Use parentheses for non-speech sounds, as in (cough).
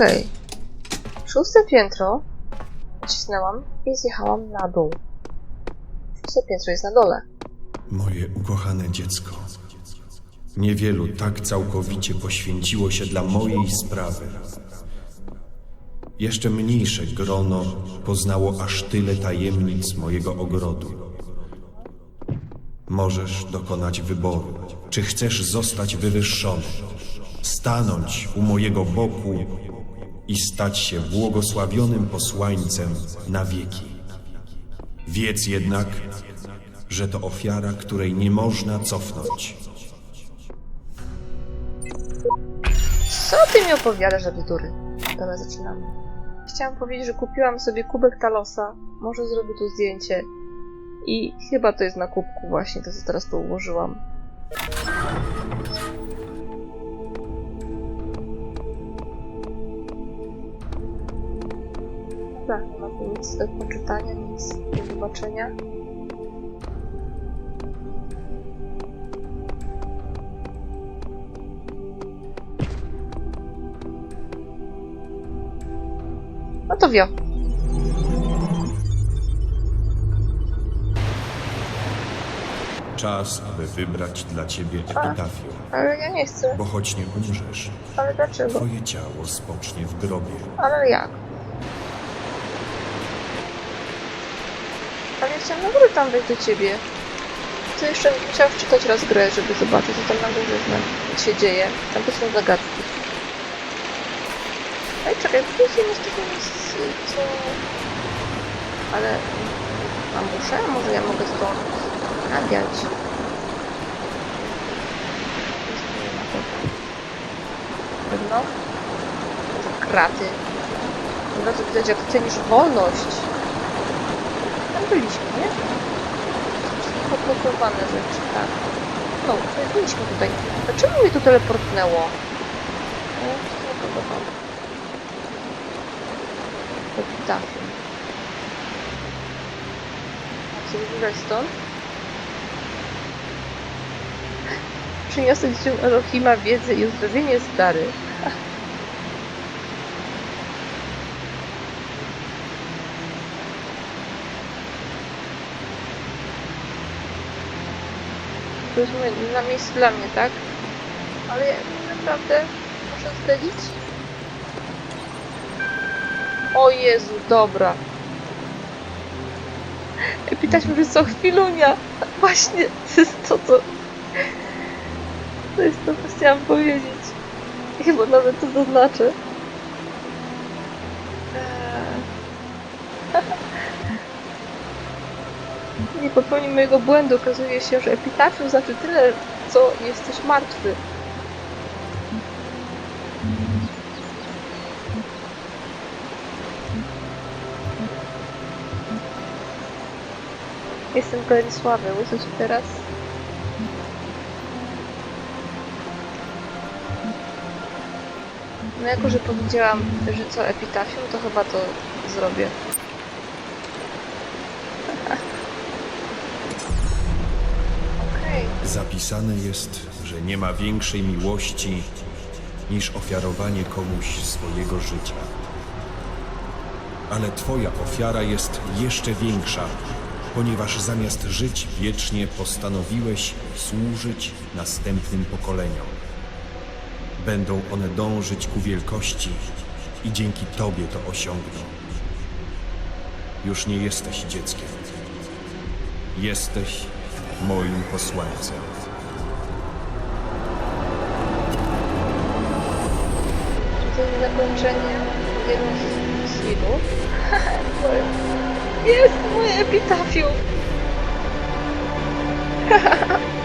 Okej. Szóste piętro. Nacisnęłam i zjechałam na dół. Szóste piętro jest na dole. Moje ukochane dziecko. Niewielu tak całkowicie poświęciło się dla mojej sprawy. Jeszcze mniejsze grono poznało aż tyle tajemnic mojego ogrodu. Możesz dokonać wyboru, czy chcesz zostać wywyższony, stanąć u mojego boku i stać się błogosławionym posłańcem na wieki. Wiedz jednak, że to ofiara, której nie można cofnąć. Co ty mi opowiadasz bzdury? Dobra, zaczynamy. Chciałam powiedzieć, że kupiłam sobie kubek Talosa. Może zrobię tu zdjęcie. I chyba to jest na kubku właśnie, to co teraz tu ułożyłam. Nie ma nic do poczytania, nic do zobaczenia. No to wio. Czas, aby wybrać dla ciebie epitafium, Ale ja nie chcę. bo choć nie umrzesz, Ale dlaczego? twoje ciało spocznie w grobie. Ale jak? Ale ja chciałam na górę tam wejść do ciebie. To jeszcze musiałam wczytać raz grę, żeby zobaczyć, co tam na górze się dzieje. Tam to są zagadki. Ej, czekaj, później jest tego miejsca, co... Ale... A muszę? Może ja mogę ma tego. Pewno? Kraty. Od razu widać, jak cenisz wolność. Byliśmy, nie? Poblokowane rzeczy, tak. No, to byliśmy tutaj. Dlaczego mnie tu teleportnęło? No, to nie podobało. Epitafium. Mam sobie wybrać stąd? Przyniosę dzieciom Elohima wiedzę i uzdrowienie stary. To na miejscu dla mnie, tak? Ale ja naprawdę muszę zdradzić? O Jezu, dobra. Pytać mnie, co chwilunia. Właśnie, to jest to, co... To jest to, co chciałam powiedzieć. Chyba nawet to zaznaczę. Eee. (laughs) Nie popełni mojego błędu. Okazuje się, że epitafium znaczy tyle, co jesteś martwy. Jestem Gladysławem, usłysz teraz? No jako, że powiedziałam, że co epitafium, to chyba to zrobię. Zapisane jest, że nie ma większej miłości niż ofiarowanie komuś swojego życia. Ale Twoja ofiara jest jeszcze większa, ponieważ zamiast żyć wiecznie postanowiłeś służyć następnym pokoleniom. Będą one dążyć ku wielkości i dzięki Tobie to osiągną. Już nie jesteś dzieckiem. Jesteś moim posłańcem. To jest zakończenie jednego z filmów? (laughs) Jest moje epitafium! (laughs)